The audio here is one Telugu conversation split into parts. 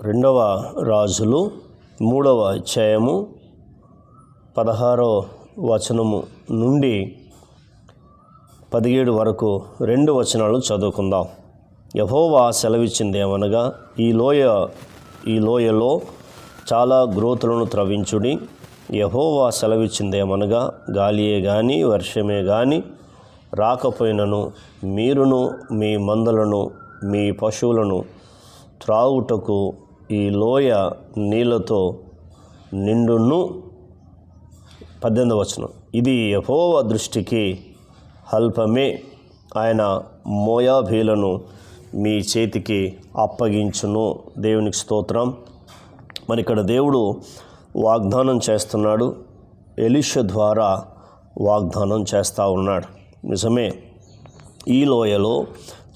రెండవ రాజులు మూడవ అధ్యాయము పదహారో వచనము నుండి పదిహేడు వరకు రెండు వచనాలు చదువుకుందాం. యహోవా సెలవిచ్చింది ఏమనగా ఈ లోయ ఈ లోయలో చాలా గ్రోతులను త్రవించుడి యహోవా సెలవిచ్చిందేమనగా గాలియే కానీ వర్షమే కానీ రాకపోయినను మీరును మీ మందలను మీ పశువులను త్రాగుటకు ఈ లోయ నీళ్ళతో నిండును పద్దెనిమిది వచనం. ఇది యహోవ దృష్టికి అల్పమే. ఆయన మోయాభీలను మీ చేతికి అప్పగించును. దేవునికి స్తోత్రం. మరి ఇక్కడ దేవుడు వాగ్దానం చేస్తున్నాడు. ఎలిష ద్వారా వాగ్దానం చేస్తూ ఉన్నాడు. నిజమే ఈ లోయలో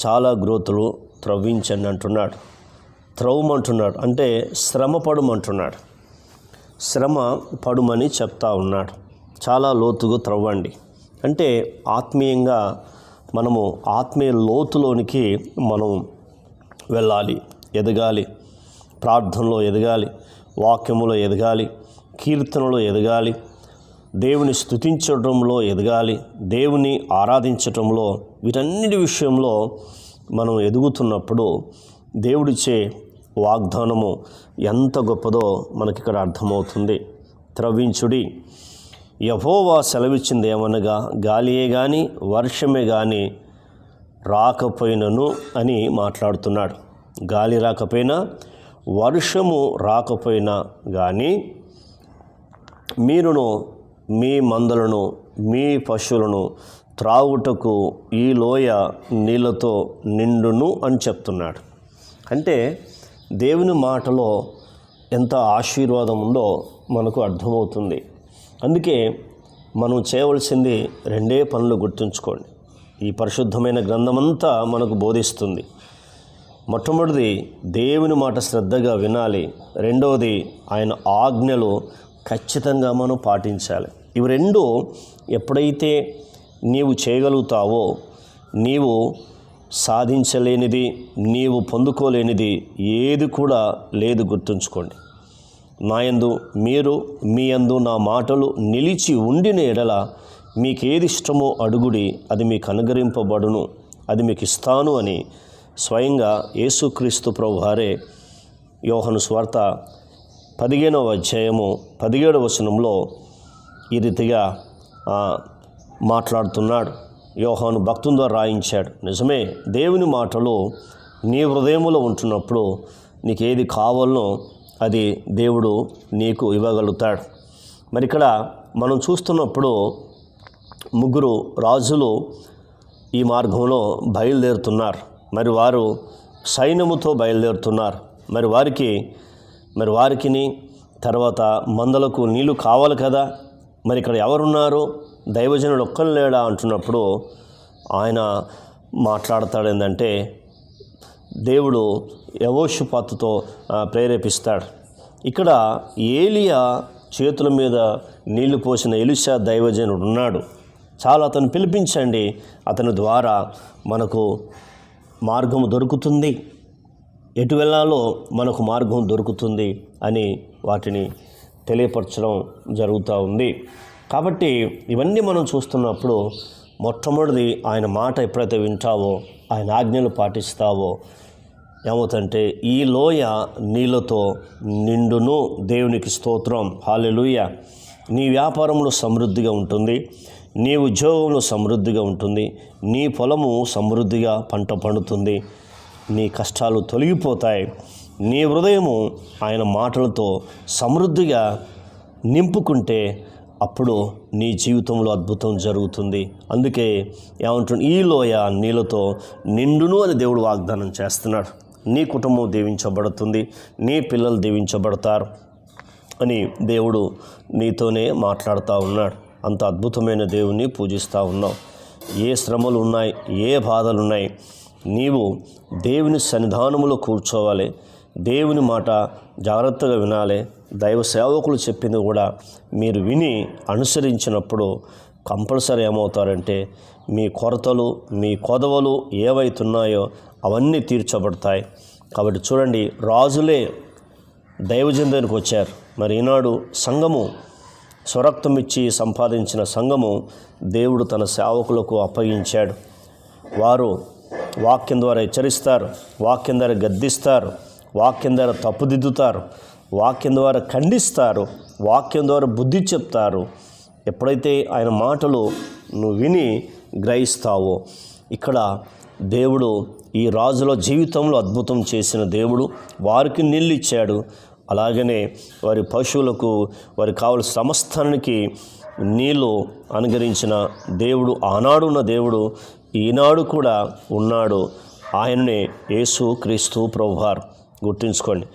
చాలా గ్రోతులు త్రవ్వించండి అంటున్నాడు త్రవ్వమంటున్నాడు. అంటే శ్రమ పడుమంటున్నాడు. శ్రమ పడుమని చెప్తా ఉన్నాడు. చాలా లోతుగా త్రవ్వండి. అంటే ఆత్మీయంగా మనము ఆత్మీయ లోతులోనికి మనం వెళ్ళాలి ఎదగాలి. ప్రార్థనలో ఎదగాలి వాక్యములో ఎదగాలి కీర్తనలో ఎదగాలి దేవుని స్థుతించడంలో ఎదగాలి దేవుని ఆరాధించటంలో వీటన్నిటి విషయంలో మనం ఎదుగుతున్నప్పుడు దేవుడిచ్చే వాగ్దానము ఎంత గొప్పదో మనకిక్కడ అర్థమవుతుంది. త్రవ్వించుడి యహోవా సెలవిచ్చింది ఏమనగా గాలియే కానీ వర్షమే కానీ రాకపోయినను అని మాట్లాడుతున్నాడు. గాలి రాకపోయినా వర్షము రాకపోయినా కానీ మీరును మీ మందలను మీ పశువులను త్రాగుటకు ఈ లోయ నీళ్ళతో నిండును అని చెప్తున్నాడు. అంటే దేవుని మాటలో ఎంత ఆశీర్వాదం ఉందో మనకు అర్థమవుతుంది. అందుకే మనం చేయవలసింది రెండే పనులు గుర్తుంచుకోండి. ఈ పరిశుద్ధమైన గ్రంథమంతా మనకు బోధిస్తుంది. మొట్టమొదటిది దేవుని మాట శ్రద్ధగా వినాలి. రెండవది ఆయన ఆజ్ఞలు ఖచ్చితంగా మనం పాటించాలి. ఇవి రెండు ఎప్పుడైతే నీవు చేయగలుగుతావో నీవు సాధించలేనిది నీవు పొందుకోలేనిది ఏది కూడా లేదు గుర్తుంచుకోండి. నాయందు మీరు మీ యందు నా మాటలు నిలిచి ఉండిన ఎడల మీకేది ఇష్టమో అడుగుడి అది మీకు అనుగరింపబడును అది మీకు ఇస్తాను అని స్వయంగా యేసుక్రీస్తు ప్రభు వారే యోహను స్వార్త పదిహేనవ అధ్యాయము పదిహేడవ వచనంలో ఈ రీతిగా మాట్లాడుతున్నాడు. యోహాను భక్తుని ద్వారా రాయించాడు. నిజమే దేవుని మాటలు నీ హృదయములో ఉంటున్నప్పుడు నీకు ఏది కావాలనో అది దేవుడు నీకు ఇవ్వగలుగుతాడు. మరి ఇక్కడ మనం చూస్తున్నప్పుడు ముగ్గురు రాజులు ఈ మార్గంలో బయలుదేరుతున్నారు. మరి వారు సైన్యముతో బయలుదేరుతున్నారు. మరి వారికి మరి వారికిని తర్వాత మందలకు నీళ్ళు కావాలి కదా? మరి ఇక్కడ ఎవరున్నారు? దైవజనుడు ఒక్కరు లేడా అంటున్నప్పుడు ఆయన మాట్లాడతాడు ఏంటంటే దేవుడు యవోషుపాతుతో ప్రేరేపిస్తాడు. ఇక్కడ ఏలియా చేతుల మీద నీళ్ళు పోసిన ఎలిషా దైవజనుడు ఉన్నాడు. చాలా అతను పిలిపించండి. అతని ద్వారా మనకు మార్గం దొరుకుతుంది. ఎటు వెళ్ళాలో మనకు మార్గం దొరుకుతుంది అని వాటిని తెలియపరచడం జరుగుతూ ఉంది. కాబట్టి ఇవన్నీ మనం చూస్తున్నప్పుడు మొట్టమొదటిది ఆయన మాట ఎప్పుడైతే వింటావో ఆయన ఆజ్ఞలు పాటిస్తావో ఏమవుతుందంటే ఈ లోయ నీళ్ళతో నిండును. దేవునికి స్తోత్రం. హాలెలుయ నీ వ్యాపారంలో సమృద్ధిగా ఉంటుంది. నీ ఉద్యోగంలో సమృద్ధిగా ఉంటుంది. నీ పొలము సమృద్ధిగా పంట పండుతుంది. నీ కష్టాలు తొలగిపోతాయి. నీ హృదయము ఆయన మాటలతో సమృద్ధిగా నింపుకుంటే అప్పుడు నీ జీవితంలో అద్భుతం జరుగుతుంది. అందుకే ఏమంటుంది ఈ లోయ నీళ్ళతో నిండును అని దేవుడు వాగ్దానం చేస్తున్నాడు. నీ కుటుంబం దీవించబడుతుంది నీ పిల్లలు దీవించబడతారు అని దేవుడు నీతోనే మాట్లాడుతూ ఉన్నాడు. అంత అద్భుతమైన దేవుణ్ణి పూజిస్తూ ఉన్నావు. ఏ శ్రమలు ఉన్నాయి ఏ బాధలు ఉన్నాయి నీవు దేవుని సన్నిధానములో కూర్చోవాలి. దేవుని మాట జాగ్రత్తగా వినాలి. దైవ సేవకులు చెప్పింది కూడా మీరు విని అనుసరించినప్పుడు కంపల్సరీ ఏమవుతారంటే మీ కొరతలు మీ కొదవలు ఏవైతున్నాయో అవన్నీ తీర్చబడతాయి. కాబట్టి చూడండి రాజులే దైవజందానికి వచ్చారు. మరి ఈనాడు సంఘము స్వరక్తం ఇచ్చి సంపాదించిన సంఘము దేవుడు తన సేవకులకు అప్పగించాడు. వారు వాక్యం ద్వారా హెచ్చరిస్తారు వాక్యం ద్వారా గద్దిస్తారు. వాక్యం ద్వారా తప్పుదిద్దుతారు. వాక్యం ద్వారా ఖండిస్తారు. వాక్యం ద్వారా బుద్ధి చెప్తారు. ఎప్పుడైతే ఆయన మాటలు నువ్వు విని గ్రహిస్తావో ఇక్కడ దేవుడు ఈ రాజుల జీవితంలో అద్భుతం చేసిన దేవుడు వారికి నీళ్ళు ఇచ్చాడు. అలాగనే వారి పశువులకు వారికి కావలసిన సమస్తానికి నీళ్ళు అనుగరించిన దేవుడు ఆనాడు ఉన్న దేవుడు ఈనాడు కూడా ఉన్నాడు. ఆయననే యేసు క్రీస్తు ప్రభువార్. గుర్తుంచుకోండి.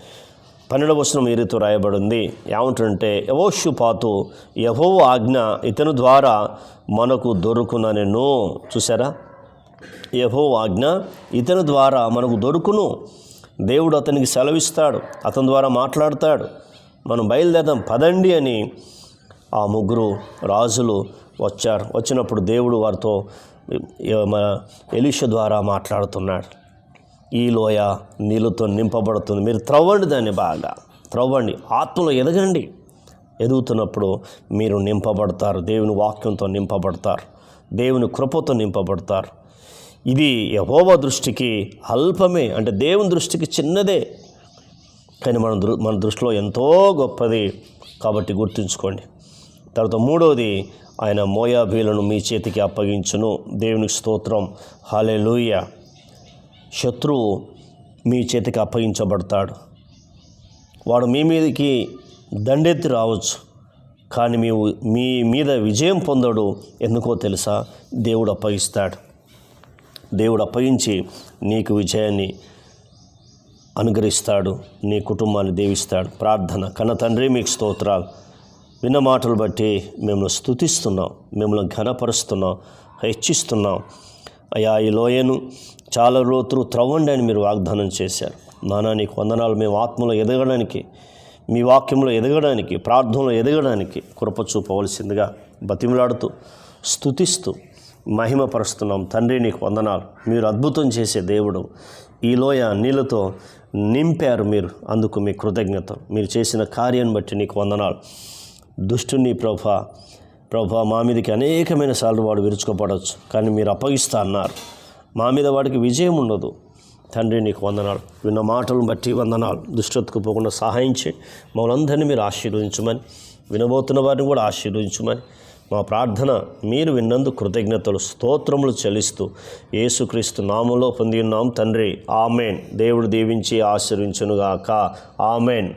పన్నెండవ వచనం ఈ రీతి రాయబడింది. ఏమంటుంటే యవోషు పాతు యహో ఆజ్ఞ ఇతని ద్వారా మనకు దొరుకుననెను చూసారా యహో ఆజ్ఞ ఇతని ద్వారా మనకు దొరుకును. దేవుడు అతనికి సెలవిస్తాడు అతని ద్వారా మాట్లాడతాడు. మనం బయలుదేరదాం పదండి అని ఆ ముగ్గురు రాజులు వచ్చారు. వచ్చినప్పుడు దేవుడు వారితో ఎలిష ద్వారా మాట్లాడుతున్నాడు. ఈ లోయ నీళ్ళతో నింపబడుతుంది. మీరు త్రవ్వండి దాన్ని బాగా. త్రవ్వండి. ఆత్మలో ఎదగండి. ఎదుగుతున్నప్పుడు మీరు నింపబడతారు. దేవుని వాక్యంతో నింపబడతారు. దేవుని కృపతో నింపబడతారు. ఇది యహోవ దృష్టికి అల్పమే. అంటే దేవుని దృష్టికి చిన్నదే. కానీ మన దృ మన దృష్టిలో ఎంతో గొప్పది. కాబట్టి గుర్తుంచుకోండి. తర్వాత మూడవది ఆయన మోయాబీలను మీ చేతికి అప్పగించును. దేవునికి స్తోత్రం. హాలే శత్రువు మీ చేతికి అప్పగించబడతాడు. వాడు మీ మీదకి దండెత్తి రావచ్చు కానీ మీ మీ మీద విజయం పొందడు ఎందుకో తెలుసా? దేవుడు అప్పగిస్తాడు. దేవుడు అప్పగించి నీకు విజయాన్ని అనుగ్రహిస్తాడు నీ కుటుంబాన్ని దీవిస్తాడు. ప్రార్థన కన్న తండ్రి మీకు స్తోత్రాలు. విన్న మాటలు బట్టి మిమ్మల్ని స్తుతిస్తున్నాం మిమ్మల్ని ఘనపరుస్తున్నాం హెచ్చిస్తున్నాం. అయా ఈ లోయను చాలా లోతులు త్రవ్వండి అని మీరు వాగ్దానం చేశారు. నానా నీకు వందనాలు. మేము ఆత్మలో ఎదగడానికి మీ వాక్యంలో ఎదగడానికి ప్రార్థనలో ఎదగడానికి కృప చూపవలసిందిగా బతిమలాడుతూ స్తుతిస్తూ మహిమపరుస్తున్నాం. తండ్రి నీకు వందనాలు. మీరు అద్భుతం చేసే దేవుడు. ఈ లోయ నీళ్ళతో నింపారు మీరు. అందుకు మీ కృతజ్ఞత. మీరు చేసిన కార్యాన్ని బట్టి నీకు వందనాలు. దుష్టుని ప్రభా ప్రభా మా మీదకి అనేకమైన సార్లు వాడు విరుచుకోపడవచ్చు కానీ మీరు అప్పగిస్తా అన్నారు. మా మీద వాడికి విజయం ఉండదు. తండ్రి నీకు వందనాలు. విన్న మాటలను బట్టి వందనాలు. దుష్టతకు పోకుండా సహాయం చేయి. మమ్మల్ని మీరు ఆశీర్వదించమని వినబోతున్న వారిని కూడా ఆశీర్వదించమని మా ప్రార్థన మీరు విన్నందు కృతజ్ఞతలు స్తోత్రములు చెల్లిస్తూ యేసుక్రీస్తు నామంలో పొంది ఉన్నాం. తండ్రి ఆమెన్. దేవుడు దీవించి ఆశీర్వించునుగాక. ఆమెన్.